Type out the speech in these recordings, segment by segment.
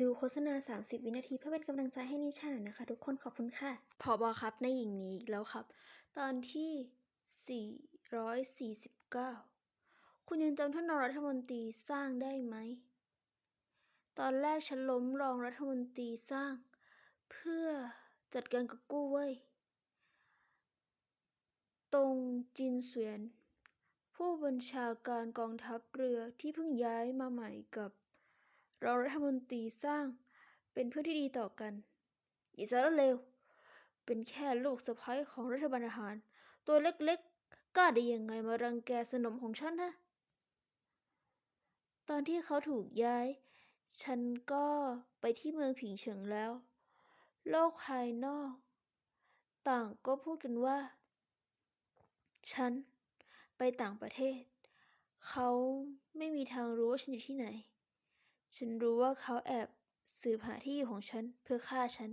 ดูโฆษณา 30 วินาทีเพื่อเป็นกำลังใจให้นิชาหน่อยนะคะ ทุกคนขอบคุณค่ะผอบอครับในหญิงนี้อีกแล้วครับ ตอนที่ 449 คุณยังจำท่านรัฐมนตรีสร้างได้ไหม ตอนแรกฉันล้มรองรัฐมนตรีสร้าง เพื่อจัดการกับกู้เว่ยตงจินเสวียน ผู้บัญชาการกองทัพเรือที่เพิ่งย้ายมาใหม่กับ รองรัฐมนตรีสร้างเป็นเพื่อนที่ดีต่อกันอย่าสารเลว เป็นแค่ลูกสะใภ้ของรัฐบาลทหาร ตัวเล็กๆ กล้าได้ยังไงมารังแกสนมของฉันฮะ ตอนที่เขาถูกย้าย ฉันก็ไปที่เมืองผิงเฉิงแล้ว โลกภายนอก ต่างก็พูดกันว่า ฉันไปต่างประเทศ เขาไม่มีทางรู้ว่าฉันอยู่ที่ไหน ฉันรู้ว่าเขาแอบสืบหาที่อยู่ของฉันเพื่อฆ่าฉัน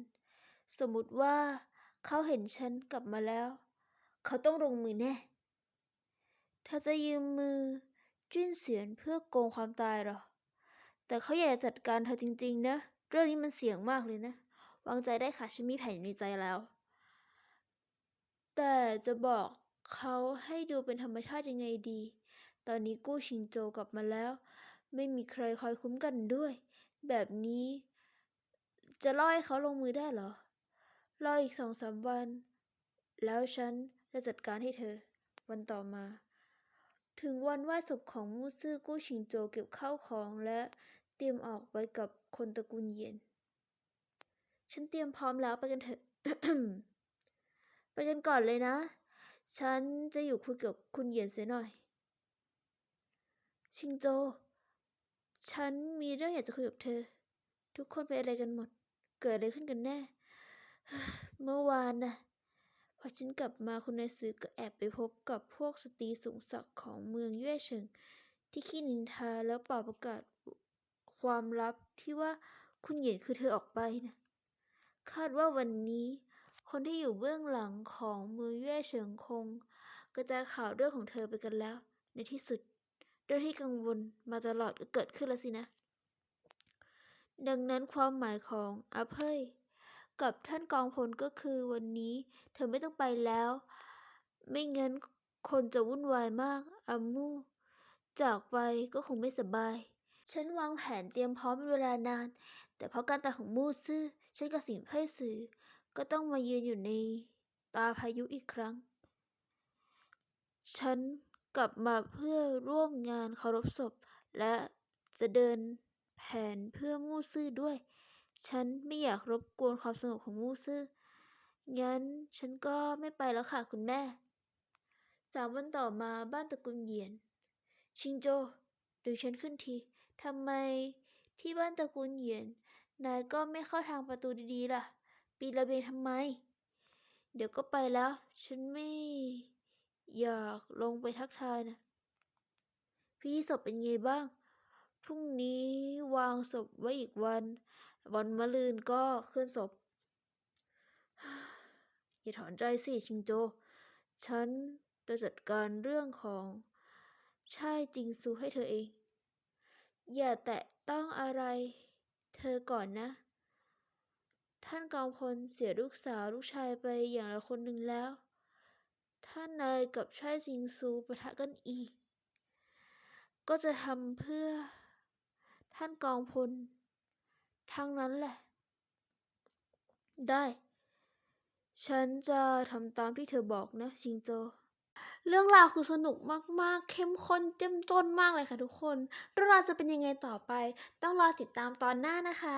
สมมุติว่าเขาเห็นฉันกลับมาแล้ว เขาต้องลงมือแน่ เธอจะยืมมือจิ้นเสียนเพื่อโกงความตายหรอ แต่เขาอยากจัดการเธอจริง ๆ นะ เรื่องนี้มันเสี่ยงมากเลยนะ วางใจได้ค่ะฉันมีแผนอยู่ในใจแล้ว แต่จะบอกเขาให้ดูเป็นธรรมชาติยังไงดี ตอนนี้กู้ชิงโจกลับมาแล้ว ไม่มีใครคอยคุ้มกันด้วย แบบนี้จะล่อให้เขาลงมือได้เหรอ รออีกสองสามวัน แล้วฉันจะจัดการให้เธอ วันต่อมา ถึงวันไหว้ศพของมูซื่อกู้ชิงโจเก็บข้าวของและเตรียมออกไปกับคนตระกูลเยียนฉันเตรียมพร้อมแล้วไปกันเถอะ ไปกันก่อนเลยนะ ฉันจะอยู่คุยกับคุณเยียนเสียหน่อย ชิงโจ ฉันมีเรื่องอยากจะคุยกับเธอ ทุกคนเป็นอะไรกันหมด เกิดอะไรขึ้นกันแน่ เมื่อวานน่ะพอฉันกลับมาคุณนายซือก็แอบไปพบกับพวกสตรีสูงศักดิ์ของเมืองเย่เฉิงที่ขี้นินทาแล้วเป่าประกาศความลับที่ว่าคุณเหยียนคือเธอออกไปนะคาดว่าวันนี้ คนที่อยู่เบื้องหลังของเมืองเย่เฉิงคงกระจายข่าวเรื่องของเธอไปกันแล้ว ในที่สุด เรื่องที่กังวลมาตลอดก็เกิดขึ้นแล้วสินะ ดังนั้นความหมายของอาเพยกับท่านกองพลก็คือวันนี้เธอไม่ต้องไปแล้ว ไม่งั้นคนจะวุ่นวายมากอามูจากไปก็คงไม่สบาย ฉันวางแผนเตรียมพร้อมเป็นเวลานาน แต่เพราะการตายของมูซื่อฉันกับสิงห์ไพ่สื่อ ก็ต้องมายืนอยู่ในตาพายุอีกครั้ง ฉัน กลับมาเพื่อร่วมงานเคารพศพ และจะเดินแผนเพื่อมู่ซื่อด้วย ฉันไม่อยากรบกวนความสงบของมู่ซื่อ งั้นฉันก็ไม่ไปแล้วค่ะคุณแม่ สามวันต่อมาบ้านตระกูลเหยียน ชิงโจดูฉันขึ้นทีทำไมที่บ้านตระกูลเหยียน นายก็ไม่เข้าทางประตูดีๆล่ะ ปีนระเบียงทำไม เดี๋ยวก็ไปแล้ว ฉันไม่ อยากลงไปทักทายนะพิธีศพเป็นไงบ้าง พรุ่งนี้วางศพไว้อีกวัน วันมะรืนก็เคลื่อนศพ อย่าถอนใจสิชิงโจ ฉันจะจัดการเรื่องของชายจิงซูให้เธอเอง อย่าแตะต้องอะไรเธอก่อนนะ ท่านกองพลเสียลูกสาวลูกชายไปอย่างละคนหนึ่งแล้ว ถ้านายกับชายจิงซูปะทะกันอีก ก็จะทำเพื่อท่านกองพล ทั้งนั้นแหละ ได้ ฉันจะทำตามที่เธอบอกนะ ชิงโจ เรื่องราวคือสนุกมาก ๆ เข้มข้นเจ้มจนมากเลยค่ะทุกคน เรื่องราวจะเป็นยังไงต่อไป ต้องรอติดตามตอนหน้านะคะ